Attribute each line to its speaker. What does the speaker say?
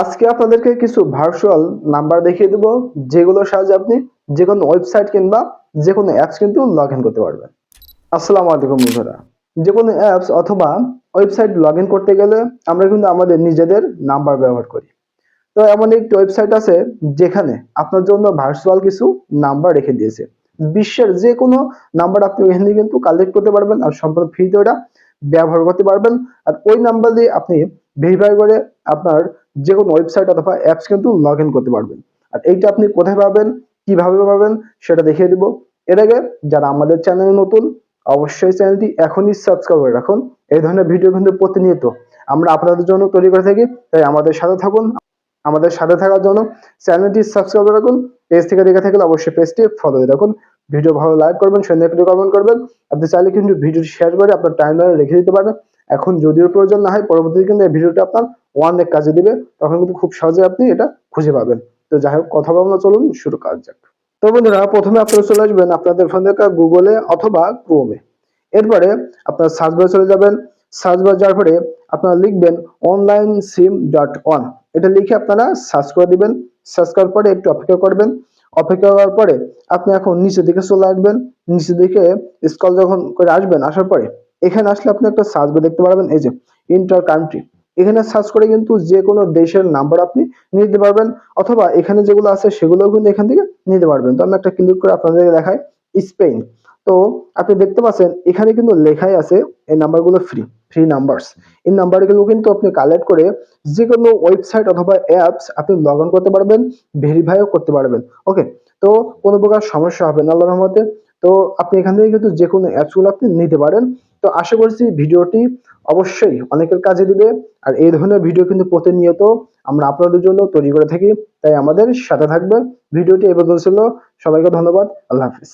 Speaker 1: আজকে আপনাদেরকে কিছু ভার্চুয়াল নাম্বার দেখিয়ে দেবো, যেগুলোর সাহায্যে আপনি যে কোনো ওয়েবসাইট কিংবা যে কোনো অ্যাপস কিন্তু লগ ইন করতে পারবেন। আসসালামু আলাইকুম বন্ধুরা। যে কোনো অ্যাপস অথবা ওয়েবসাইট লগ ইন করতে গেলে আমরা কিন্তু আমাদের নিজেদের নাম্বার ব্যবহার করি। তো এমন একটি ওয়েবসাইট আছে যেখানে আপনার জন্য ভার্চুয়াল কিছু নাম্বার রেখে দিয়েছে। বিশ্বের যে কোনো নাম্বার আপনি ওইখান থেকে কিন্তু কালেক্ট করতে পারবেন আর সম্পূর্ণ ফ্রিতে ওটা ব্যবহার করতে পারবেন। আর ওই নাম্বার দিয়ে আপনি ভেরিফাই করে আপনার যে কোনো ওয়েবসাইট অথবা অ্যাপস কিন্তু লগ করতে পারবেন। আর এইটা আপনি কোথায় পাবেন, কীভাবে পাবেন, সেটা দেখিয়ে দিব। এর আগে যারা আমাদের চ্যানেলে নতুন, অবশ্যই চ্যানেলটি এখনই সাবস্ক্রাইব করে রাখুন। এই ধরনের ভিডিও কিন্তু প্রতিনিয়ত আমরা আপনাদের জন্য তৈরি করে থাকি। তাই আমাদের সাথে থাকুন, আমাদের সাথে থাকার জন্য চ্যানেলটি সাবস্ক্রাইব করে রাখুন। পেজ থেকে দেখে থাকলে অবশ্যই পেজটি ফলো দিয়ে রাখুন। ভিডিও ভালো লাইক করবেন সন্ধ্যা একটু কমেন্ট করবেন। আপনি চাইলে কিন্তু ভিডিওটি শেয়ার করে আপনার টাইম রেখে দিতে পারবেন এখন যদিও প্রয়োজন না হয়, পরবর্তীতে কিন্তু এই ভিডিওটা আপনার অনেক কাজে দিবে তখন কিন্তু খুব সহজে আপনি এটা খুঁজে পাবেন। তো যাই হোক কথা বলব না, চলুন শুরু কাজ যাক। তো বন্ধুরা প্রথমে আপনারা চলে আসবেন আপনাদের ফোন থেকে গুগলে অথবা ক্রোমে এরপরে আপনার সার্চ বারে চলে যাবেন। সার্চ বার যাওয়ার পরে আপনারা লিখবেন অনলাইন সিম ডট অন এটা লিখে আপনারা সার্চ করে দিবেন। সার্চ করার পরে একটু অপেক্ষা করবেন। অপেক্ষা করার পরে আপনি এখন নিচের দিকে চলে আসবেন। নিচের দিকে স্কল যখন করে আসবেন আসার পরে এখানে আসলে আপনি একটা সার্চ বার দেখতে পারবেন। এই যে ইন্টার কান্ট্রি এখানে সার্চ করে কিন্তু যে কোনো দেশের নাম্বার আপনি নিতে পারবেন, অথবা এখানে যেগুলো আছে সেগুলোও কিন্তু এখান থেকে নিতে পারবেন। তো আমি একটা ক্লিক করে আপনাদেরকে দেখাই স্পেন তো আপনি দেখতে পাচ্ছেন, এখানে কিন্তু লেখাই আছে এই নাম্বারগুলো ফ্রি ফ্রি নাম্বারস এই নাম্বারগুলো কিন্তু আপনি কালেক্ট করে যে কোনো ওয়েবসাইট অথবা অ্যাপস আপনি লগ করতে পারবেন ভেরিফাইও করতে পারবেন। ওকে তো কোনো প্রকার সমস্যা হবে না, আল্লাহর রহমতে। তো আপনি এখান থেকে কিন্তু যে কোনো অ্যাপসগুলো আপনি নিতে পারেন। তো আশা করছি ভিডিওটি অবশ্যই অনেকের কাজে দিবে। আর এই ধরনের ভিডিও কিন্তু প্রতিনিয়ত আমরা আপনাদের জন্য তৈরি করে থাকি। তাই আমাদের সাথে থাকবেন। ভিডিওটি পর্যন্ত ছিল। সবাইকে ধন্যবাদ। আল্লাহ হাফিজ।